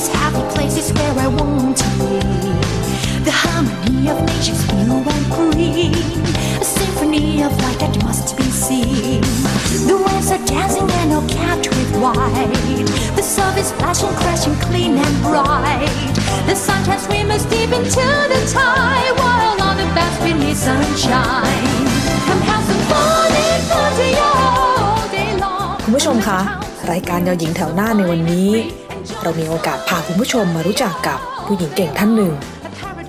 This happy place is where I want to be. The harmony of nature's blue and green. A symphony of light that must be seen. The waves are dancing and all capped with white. The surf is flashing, crashing clean and bright. The sunshine swimmers deep into the tide. While on the best beneath sunshine. Come have some fun and fun to you all day long. คุณผู้ชมคะ รายการยอหญิงแถวหน้าในวันนี้ เรามีโอกาสพาคุณผู้ชมมารู้จักกับผู้หญิงเก่งท่านหนึ่ง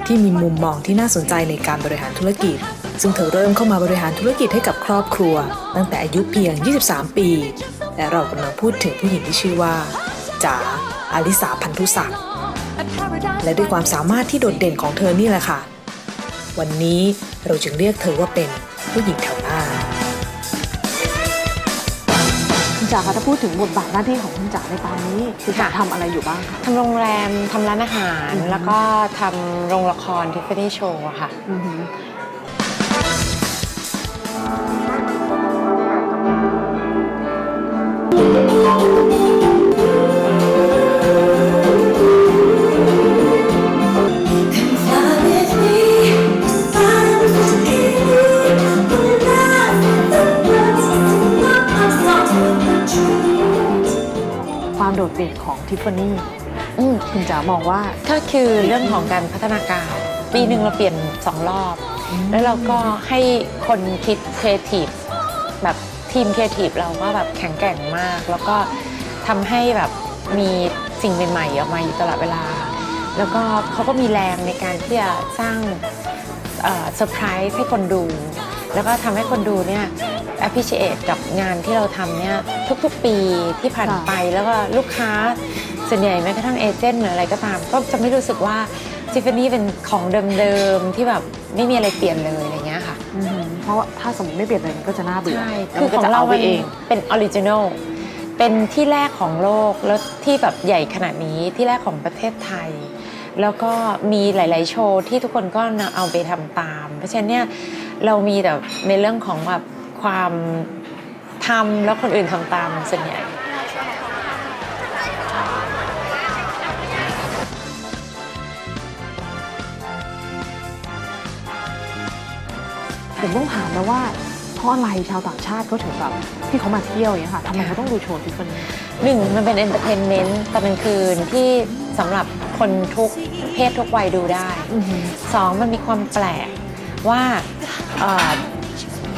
ที่มีมุมมองที่น่าสนใจในการบริหารธุรกิจ ซึ่งเธอเริ่มเข้ามาบริหารธุรกิจให้กับครอบครัว ตั้งแต่อายุเพียง 23 ปี และเรากำลังพูดถึงผู้หญิงที่ชื่อว่าจ๋าอาลิสาพันธุศักดิ์และด้วยความสามารถที่โดดเด่นของเธอนี่แหละค่ะ วันนี้เราจึงเรียกเธอว่าเป็นผู้หญิงแถว จ๋าคะถ้าพูดถึงบทบาทหน้าที่ของคุณจ๋าในตอนนี้คุณจ๋าค่ะทำอะไรอยู่บ้างคะทำโรงแรมทำร้านอาหารอือฮึแล้วก็ทำโรงละครทิฟฟานี่โชว์ค่ะ อือหือ ดดเด่นของทิฟฟานี่อืมคุณจ๋ามองว่า ก็คือเรื่องของการพัฒนาการ ปีหนึ่งเราเปลี่ยนสองรอบ แล้วเราก็ให้คนคิดครีเอทีฟแบบทีมครีเอทีฟเราก็แบบแข็งแกร่งมาก แล้วก็ทำให้แบบมีสิ่งใหม่ๆออกมาอยู่ตลอดเวลา แล้วก็เขาก็มีแรงในการที่จะสร้างเซอร์ไพรส์ให้คนดู แล้วก็ทำให้คนดูเนี่ย appreciate กับงานที่เราทำเนี่ยทุกๆปีที่ผ่านค่ะไปแล้วก็ลูกค้าส่วนใหญ่แม้กระทั่งเอเจนต์หรืออะไรก็ตาม ก็จะไม่รู้สึกว่าทิฟฟานี่เป็นของเดิมๆที่แบบไม่มีอะไรเปลี่ยนเลยอะไรเงี้ยค่ะอือหือเพราะว่าถ้าสมมติไม่เปลี่ยนเลยมันก็จะน่าเบื่อใช่แล้วคือมันขก็องจะเราเอาไปมันเองเป็นออริจินอลเป็นที่แรกของโลกแล้วที่แบบใหญ่ขนาดนี้ที่แรกของประเทศไทย แล้วก็มีหลาย ๆ โชว์ที่ทุกคนก็นำเอาไปทำตาม เพราะฉะนั้นเนี่ยเรามีแต่ในเรื่องของแบบ ความทำแล้วคนอื่นทำตามส่วนใหญ่ผมต้องถามนะว่าเพราะอะไรชาวต่างชาติเขาถึงแบบที่เขามาเที่ยวอย่างเงี้ยค่ะทำไมเขาต้องดูโชว์ทิฟฟานี่หนึ่งมันเป็นเอนเตอร์เทนเมนต์ตอนกลางคืนที่สำหรับคนทุกเพศทุกวัยดูได้อือหือสองมันมีความแปลกว่าเอ่อ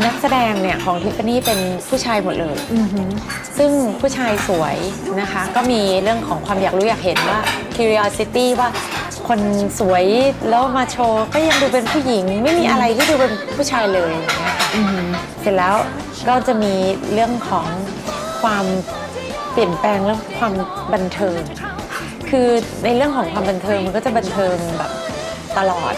นักแสดงเนี่ยของทิฟฟานี่เป็นผู้ชายหมดเลยอือหือซึ่งผู้ชายสวยนะคะ ก็มีเรื่องของความอยากรู้อยากเห็นว่า curiosity ว่าคนสวยแล้วมาโชว์ก็ยังดูเป็นผู้หญิง ไม่มีอะไรที่ดูเป็นผู้ชายเลยอย่างเงี้ยค่ะอือหือเสร็จแล้วก็จะมีเรื่องของความเปลี่ยนแปลงเรื่องความบันเทิง คือในเรื่องของความบันเทิงมันก็จะบันเทิงแบบตลอด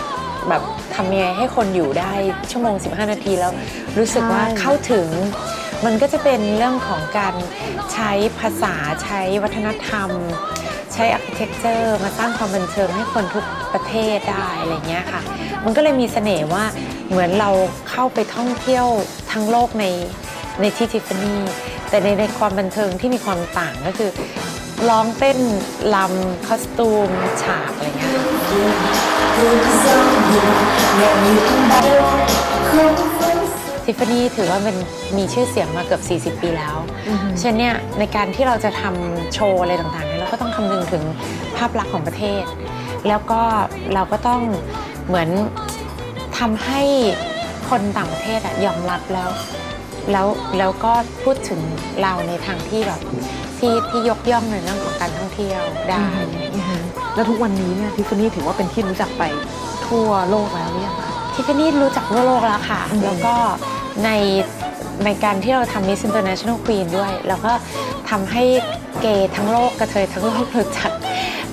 แบบทำยังไงให้คนอยู่ได้ชั่วโมง 15 นาทีแล้ว รู้สึกว่าใช่เข้าถึง มันก็จะเป็นเรื่องของการใช้ภาษาใช้วัฒนธรรม ใช้ architecture มาสร้างความบันเทิงให้คนทุกประเทศได้อะไรเงี้ยค่ะ มันก็เลยมีเสน่ห์ว่าเหมือนเราเข้าไปท่องเที่ยวทั้งโลกในในที่ทิฟฟานี่แต่ในในความบันเทิงที่มีความต่างก็คือร้องเต้นลำคอสตูม ฉากอะไรเงี้ยค่ะ ทิฟฟานี่ถือว่าเป็นมีชื่อเสียงมาเกือบ 40 ปีแล้วอือหือฉะนั้นเนี่ยในการที่เราจะทำโชว์อะไรต่างๆเนี่ยเราก็ต้องคำนึงถึงภาพลักษณ์ของประเทศ แล้วก็เราก็ต้องเหมือนทำให้คนต่างประเทศอะยอมรับแล้วแล้วแล้วก็พูดถึงเราในทางที่แบบที่ที่ยกย่องในเรื่องของการท่องเที่ยวได้อือหือแล้วทุกวันนี้เนี่ยทิฟฟานี่ถือว่าเป็นที่รู้จักไป ทั่วโลกแล้วหรือยังคะทิฟฟานี่รู้จักทั่วโลกแล้วค่ะอืมแล้วก็ในในการที่เราทำ Miss International Queen ด้วย แล้วก็ทำให้เกย์ทั้งโลกกระเทยทั้งโลกรู้จัก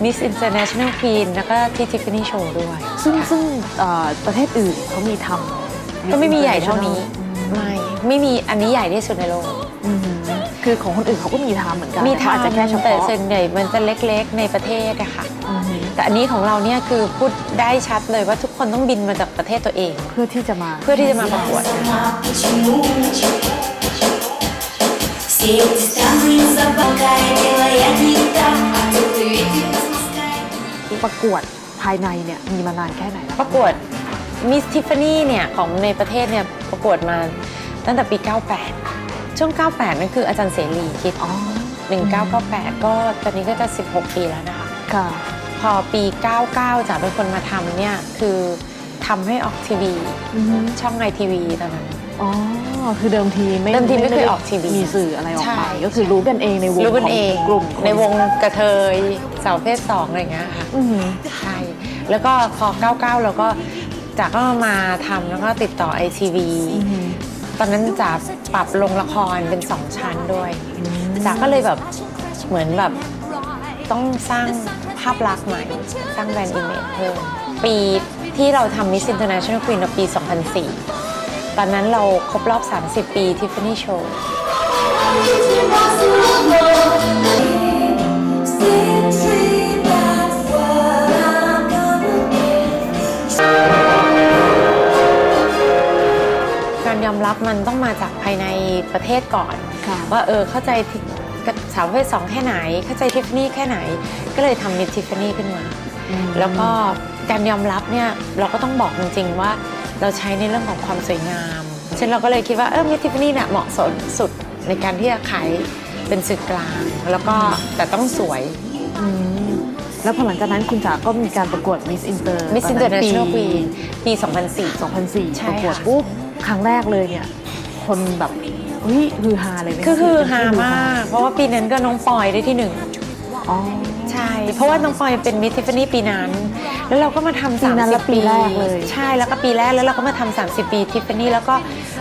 Miss International Queen แล้วก็ที่ Tiffany Show ด้วย ซึ่งค่ะซึ่งเอ่อประเทศอื่นเขามีทำ ก็ไม่มีใหญ่เท่านี้ ไม่ ไม่มีอันนี้ใหญ่ที่สุดในโลก อืม คือของคนอื่นเขาก็มีทำเหมือนกัน มี แต่เขาอาจจะ ทำ แค่เฉ แต่ พาะ ส่วนใหญ่มันจะเล็กๆในประเทศอะค่ะ อือหือ แต่อันนี้ของเราเนี่ยคือพูดได้ชัดเลยว่าทุกคนต้องบินมาจากประเทศตัวเอง เพื่อที่จะมา เพื่อที่จะมาประกวด Почему? Все эти странные забавы, белая гитара, а тут ветер из моста. ประกวดภายในเนี่ยมีมานานแค่ไหนแล้ว ประกวดมิสทิฟฟานี่เนี่ยของในประเทศเนี่ยประกวดมาตั้งแต่ปี 98 ช่วง 98 นั่นคืออาจารย์เสรีคิดอ๋อ1998 ก็ตอนนี้ก็จะ 16 ปีแล้วนะคะ ค่ะ พอปี 99จ๋าเป็นคนมาทำเนี่ย คือทำให้ออกทีวี อือฮึ ช่องไอทีวีตอนนั้น อ๋อ คือเดิมทีไม่เดิมทีไม่เคยด้ออกทีวีมีสื่ออะไรออกใช่ ไป ก็คือรู้กันเองในวงรู้กันเองขกลุ่มคนในวงกระเทยสาวเพศสองอะไรอย่างเงี้ยค่ะ อือหือ ใช่ แล้วก็พอ 99เราก็จ๋าก็มาทำแล้วก็ติดต่อไอทีวีอือหือต อนนั้นจ๋าปรับลงละครเป็นสองชั้นด้วยจ๋าก็เลยแบบเหมือนแบบต้องสร้างภาพลักษณ์ใหม่ สร้างแบรนด์อิมเมจเพิ่มปีที่เราทำ Miss International Queen ในปี 2004 ตอนนั้นเราครบรอบ 30 ปี Tiffany Show City, อมรับมันต้องมาจากภายในประเทศก่อน ค่ะ ว่าเออเข้าใจที่สาวประเภทสองแค่ไหน เข้าใจทิฟฟานี่แค่ไหน ก็เลยทำมิทิฟฟานี่ขึ้นมา แล้วก็การยอมรับเนี่ยเราก็ต้องบอกจริงๆว่าเราใช้ในเรื่องของความสวยงามเช่นเราก็เลยคิดว่าเออมิทิฟฟานี่เนี่ยเหมาะสมสุดในการที่จะขายเป็นสื่อกลาง แล้วก็แต่ต้องสวยอืมแล้วพอหลังจากนั้นคุณจ๋าก็มีการประกวด Miss Inter Miss ตอนนั้น International ปี Queen ปี 2004 2004 ใช่ประกวดค่ะ ปุ๊บ ครั้งแรกเลยเนี่ย คนแบบเฮ้ยฮือฮาเลยไหมคือคือเป็นฮาที่มาก เพราะว่าปีนั้นก็น้องปอยได้ที่หนึ่งอ๋อ ใช่ เพราะว่าน้องปอยเป็นมิทิฟฟานี่ปีนั้น แล้วเราก็มาทำปีนั้น30และปีแรกเลย ใช่แล้วก็ปีแรกแล้วเราก็มาทำ30ปีทิฟฟานี่แล้วก็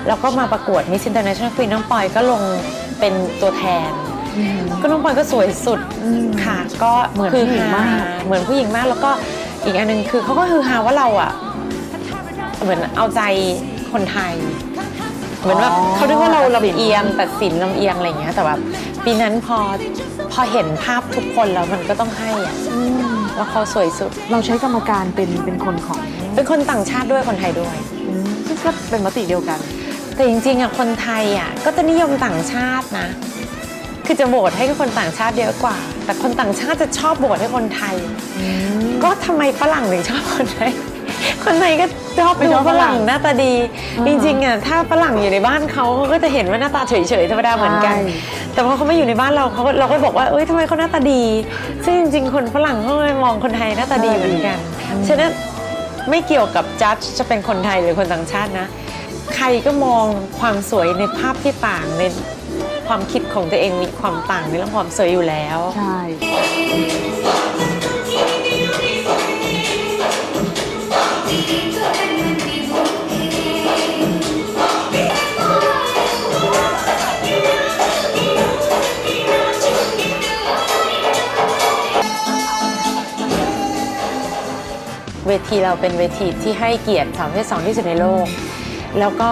เราก็มาประกวดมิส s ิ n เ e อร์เนชั่นแนลควีนน้องปอยก็ลงเป็นตัวแทน อืม ก็น้องปอยก็สวยสุดอืมค่ะ ก็เหมือนคืผู้หญิงมากเหมือนผู้หญิงมากแล้วก็อีกอันหนึงคือเขาก็คือฮาว่าเราอะ เหมือนเอาใจ คนไทย เหมือนแบบเขาเรียกว่าเราลำเอียงตัดสินลำเอียงอะไรอย่างเงี้ยแต่แบบปีนั้นพอพอเห็นภาพทุกคนแล้วมันก็ต้องให้อะอืมแล้วเขาสวยสุด เราใช้กรรมการเป็นเป็นคนของเป็นคนต่างชาติด้วยคนไทยด้วย อืมซึ่งก็เป็นมติเดียวกัน แต่จริงๆอะคนไทยอะก็จะนิยมต่างชาตินะ คือจะโหวตให้คนต่างชาติเยอะกว่า แต่คนต่างชาติจะชอบโหวตให้คนไทย ก็ทำไมฝรั่งถึงชอบคนไทย คนไทยก็ชอบไม่ดูชอบฝฝรั่รั่งงหน้าตาดีอ่าจริงๆอะถ้าฝรั่งอยู่ในบ้านเขาเขาก็จะเห็นว่าหน้าตาเฉยๆธรรมดาเหมือนกันใช่แต่พอเขาไม่อยู่ในบ้านเราเขาเราก็บอกว่าเอ้ยทำไมเขาหน้าตาดี ซึ่งจริง ๆ คนฝรั่งเขาก็มองคนไทยหน้าตาดีเหมือนกันฉะนั้นไม่เกี่ยวกับจัดจะเป็นคนไทยหรือคนต่างชาตินะ ใครก็มองความสวยในภาพที่ต่างในความคิดของตัวเองมีความต่างในเรื่องความสวยอยู่แล้ว ใช่ เวทีเราเป็นเวทีที่ให้เกียรติสาวประเพศสองที่สุดในโลก แล้วก็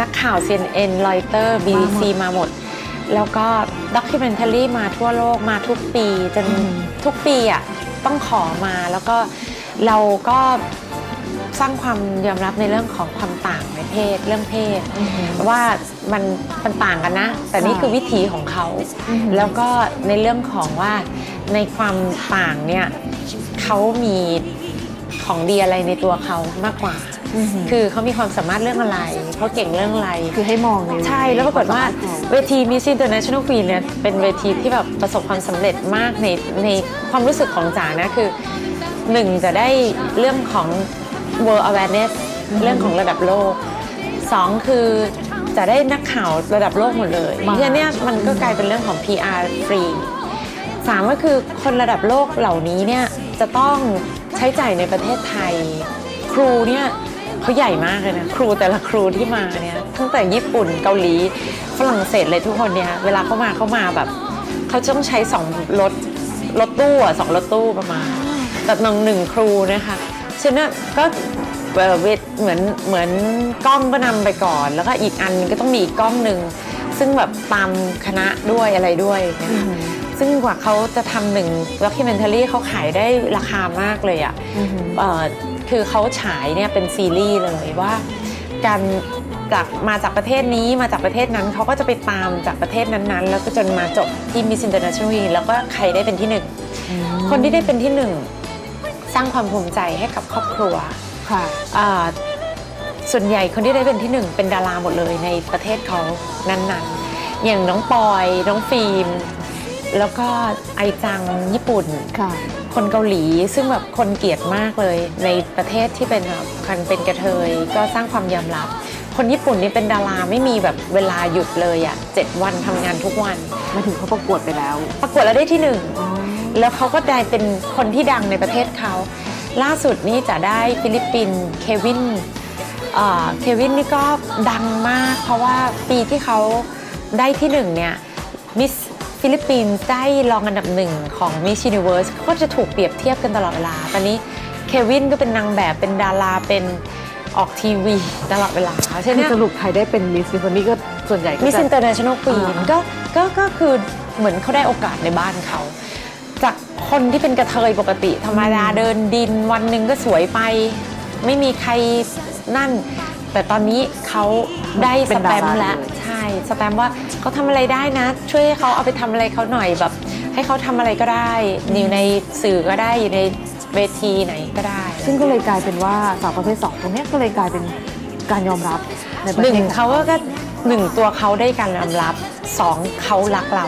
นักข่าว CNN Reuters BBC มาหมด แล้วก็ด็อกิเมนทารีมาทั่วโลกมาทุกปีจนอืมทุกปีอะต้องขอมาแล้วก็เราก็ สร้างความยอมรับในเรื่องของความต่างในเพศเรื่องเพศ ว่ามันมันต่างกันนะ แต่นี่ค่ะคือวิถีของเขาอือหือแล้วก็ในเรื่องของว่าในความต่างเนี่ยเขามีของดีอะไรในตัวเขามากกว่าอือหือคือเขามีความสามารถเรื่องอะไร เขาเก่งเรื่องอะไร คือให้มองในใช่ แล้วปรากฏว่าในควมสมรถเขเวที Miss International Queen เนี่ย เป็นเวทีที่แบบประสบความสำเร็จมากในในความรู้สึกของจ๋านะ คือหนึ่งจะได้เรื่องของ world awareness เรื่องของระดับโลกสองคือจะได้นักข่าวระดับโลกหมดเลยมาเพราะฉะนั้นเนี่ยมันก็กลายเป็นเรื่องของ PR ฟรีสามก็คือคนระดับโลกเหล่านี้เนี่ยจะต้องใช้จ่ายในประเทศไทย ครูเนี่ยเขาใหญ่มากเลยนะครูแต่ละครูที่มาเนี่ยตั้งแต่ญี่ปุ่นเกาหลีฝรั่งเศสเลยทุกคนเนี่ยเวลาเขามาเขามาแบบเขาต้องใช้สองรถรถตู้อะสองรถตู้ประมาณแต่นองหนึ่งครูนะคะ ฉะนั้นก็เอ่อเวทเหมือนเหมือนกล้องก็นำไปก่อน แล้วก็อีกอันก็ต้องมีอีกกล้องหนึ่งซึ่งแบบตามคณะด้วยอะไรด้วยนะคะซึ่งกว่าเขาจะทำหนึ่งด็อกิเมนทารีเขาขายได้ราคามากเลยอะอือหือเอ่อคือเขาฉายเนี่ยเป็นซีรีส์เลยว่า การจากมาจากประเทศนี้มาจากประเทศนั้นเขาก็จะไปตามจากประเทศนั้นๆ แล้วก็จนมาจบที่ Miss International Queen แล้วก็ใครได้เป็นที่หนึ่งคนที่ได้เป็นที่หนึ่ง สร้างความภูมิใจให้กับครอบครัวค่ะอ่าส่วนใหญ่คนที่ได้เป็นที่หนึ่งเป็นดาราหมดเลยในประเทศเขานั้นๆ อย่างน้องปอย น้องฟิล์ม แล้วก็ไอจังญี่ปุ่น ค่ะ คนเกาหลีซึ่งแบบคนเกลียดมากเลย ในประเทศที่เป็นแบบคนเป็นกระเทยก็สร้างความยอมรับ คนญี่ปุ่นนี่เป็นดาราไม่มีแบบเวลาหยุดเลยอะ่ะเจ็ดวันทำงานทุกวัน มาถึงเขาประกวดไปแล้ว ประกวดแล้วได้ที่หนึ่ง แล้วเขาก็ได้เป็นคนที่ดังในประเทศเขา ล่าสุดนี่จะได้ฟิลิปปินส์เควินเอ่อเควินนี่ก็ดังมาก เพราะว่าปีที่เขาได้ที่หนึ่งเนี่ยมิสฟิลิปปินส์ได้รองอันดับหนึ่งของ Miss Universe ก็จะถูกเปรียบเทียบกันตลอดเวลา ตอนนี้เควินก็เป็นนางแบบเป็นดาราเป็นออกทีวีตลอดเวลาใช่ไหมคือสรุปใครได้เป็นมิสซิฟนี่ก็ส่วนใหญ่ก็มิสจะอินเตอร์เนชั่นแนลควีนอ่าก็ก็ก็คือเหมือนเขาได้โอกาสในบ้านเขาจาก คนที่เป็นกระเทยปกติ ธรรมดาเดินดินวันหนึ่งก็สวยไป ไม่มีใครนั่น แต่ตอนนี้เขาได้สแตมป์แล้วใช่สแตมป์ว่าเขาทำอะไรได้นะ ช่วยให้เขาเอาไปทำอะไรเขาหน่อยแบบ ให้เขาทำอะไรก็ได้ อยู่ในสื่อก็ได้อยู่ในเวทีไหนก็ได้ ซึ่งก็เลยกลายเป็นว่าสาวประเภทสองตรงเนี้ยก็เลยกลายเป็นการยอมรับในประหเทนึ่ศงเขาก็หนึ่งตัวเขาได้การยอมรับ สองเขารักเรา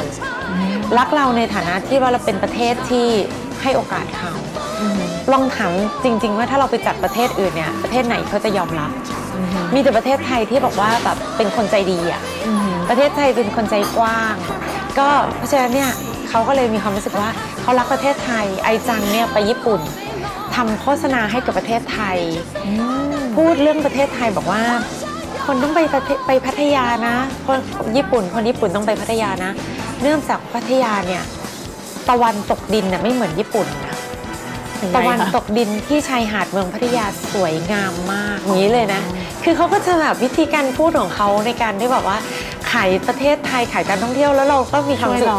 รักเราในฐานะที่ว่าเราเป็นประเทศที่ให้โอกาสเขาอืมลองถามจริง ๆ ว่าถ้าเราไปจัดประเทศอื่นเนี่ยประเทศไหนเขาจะยอมรับ มีแต่ประเทศไทยที่บอกว่าแบบเป็นคนใจดีอะอืมประเทศไทยเป็นคนใจกว้าง ก็เพราะฉะนั้นเนี่ยเขาก็เลยมีความรู้สึกว่าเขารักประเทศไทย ไอจังเนี่ยไปญี่ปุ่นทำโฆษณาให้กับประเทศไทย พูดเรื่องประเทศไทยบอกว่า คนต้องไปประเทศไปพัทยานะคนญี่ปุ่นคนญี่ปุ่นต้องไปพัทยานะ เนื่องจากพัทยาเนี่ยตะวันตกดินน่ะไม่เหมือนญี่ปุ่นนะยังไงตะวันคะตกดินที่ชายหาดเมืองพัทยาสวยงามมากอย่างนี้เลยนะ คือเขาก็จะแบบวิธีการพูดของเขาในการที่แบบว่าขายประเทศไทยขายการท่องเที่ยวแล้วเราก็มีความช่วยรู้สึกเรา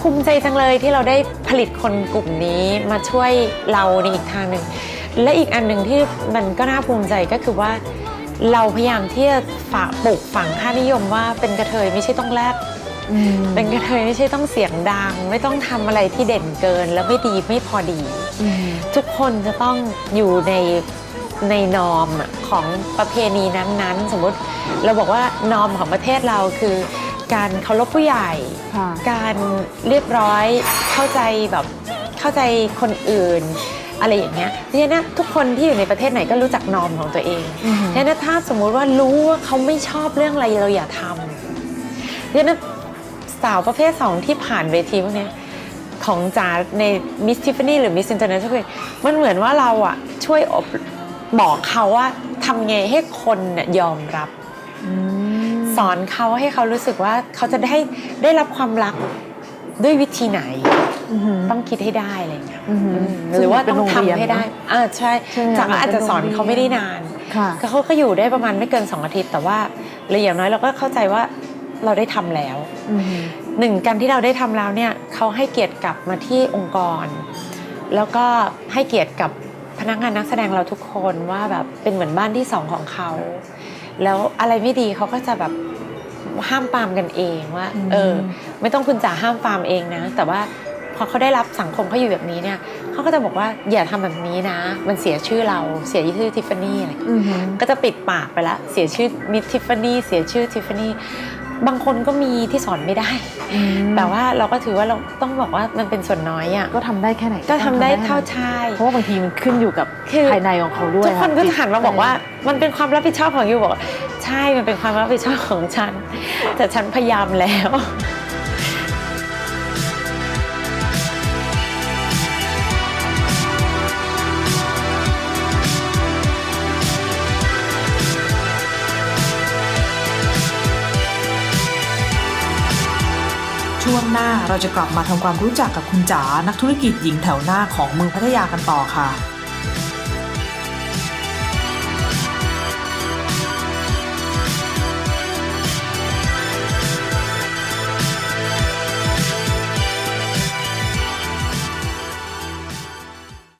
ภูมิใจจังเลยที่เราได้ผลิตคนกลุ่มนี้มาช่วยเราในอีกทางหนึ่งและอีกอันหนึ่งที่มันก็น่าภูมิใจก็คือว่า เราพยายามที่จะฝากปลูกฝังค่านิยมว่าเป็นกระเทยไม่ใช่ต้องแลบอืมเป็นกระเทยไม่ใช่ต้องเสียงดัง ไม่ต้องทำอะไรที่เด่นเกิน แล้วไม่ดีไม่พอดีอืมทุกคนจะต้องอยู่ในในนอมอะของประเพณีนั้นๆ สมมุติเราบอกว่านอมของประเทศเราคือการเคารพผู้ใหญ่ค่ะการเรียบร้อยเข้าใจแบบเข้าใจคนอื่น อะไรอย่างเงี้ยเพราะฉะนั้นทุกคนที่อยู่ในประเทศไหนก็รู้จักนอมของตัวเองอือฮึเพราะฉะนั้นถ้าสมมุติว่ารู้ว่าเขาไม่ชอบเรื่องอะไรเราอย่าทำเพราะฉะนั้นสาวประเภทสองที่ผ่านเวทีพวกเนี้ยของจ๋าในมิสทิฟฟานี่หรือมิสอินเตอร์เนชั่นแนลมันเหมือนว่าเราอะช่วยอบบอกเขาว่าทำไงให้คนน่ะยอมรับอืมสอนเขาให้เขารู้สึกว่าเขาจะได้ได้รับความรักด้วยวิธีไหนอือหือ ต้องคิดให้ได้อะไรอย่างเงี้ยอือหืออืมหรือว่าซึ่ต้องเป็นโรงเรียนทำให้ได้เนอะอ่าใช่ใช่ไหมจากอาจจะสอนเป็นโรงเรียนเขาไม่ได้นานค่ะก็เขาก็อยู่ได้ประมาณไม่เกิน2อาทิตย์ แต่ว่าเลยอย่างน้อยเราก็เข้าใจว่าเราได้ทำแล้วอือหือหนึ่งการที่เราได้ทำแล้วเนี่ยเขาให้เกียรติกลับมาที่องค์กร แล้วก็ให้เกียรติกับพนักงานนักแสดงเราทุกคนว่าแบบเป็นเหมือนบ้านที่สองของเขา แล้วอะไรไม่ดีเขาก็จะแบบห้ามปรามกันเองว่าอืมเออ ไม่ต้องคุณจ๋าห้ามปรามเองนะ แต่ว่า พอเขาได้รับสังคมเขาอยู่แบบนี้เนี่ยเขาก็จะบอกว่าอย่าทำแบบนี้นะ มันเสียชื่อเราเสียชื่อทิฟฟานี่อะไรอือหือก็จะปิดปากไปละเสียชื่อมิทิฟฟานี่เสียชื่อทิฟฟานี่บางคนก็มีที่สอนไม่ได้อืมแต่ว่าเราก็ถือว่าเราต้องบอกว่ามันเป็นส่วนน้อยอะก็ทำได้แค่ไหน ก็ทำได้เท่านั้นชายเพราะว่าบางทีมันขึ้นอยู่กับคือภายในของเขาด้วยทุกคนก็ะจะหันมาบอกว่า มันเป็นความรับผิดชอบของยูบอกว่าใช่มันเป็นความรับผิดชอบของฉัน แต่ฉันพยายามแล้ว ช่วงหน้าเราจะกลับมาทำความรู้จักกับคุณจ๋านักธุรกิจหญิงแถวหน้าของเมืองพัทยากันต่อค่ะ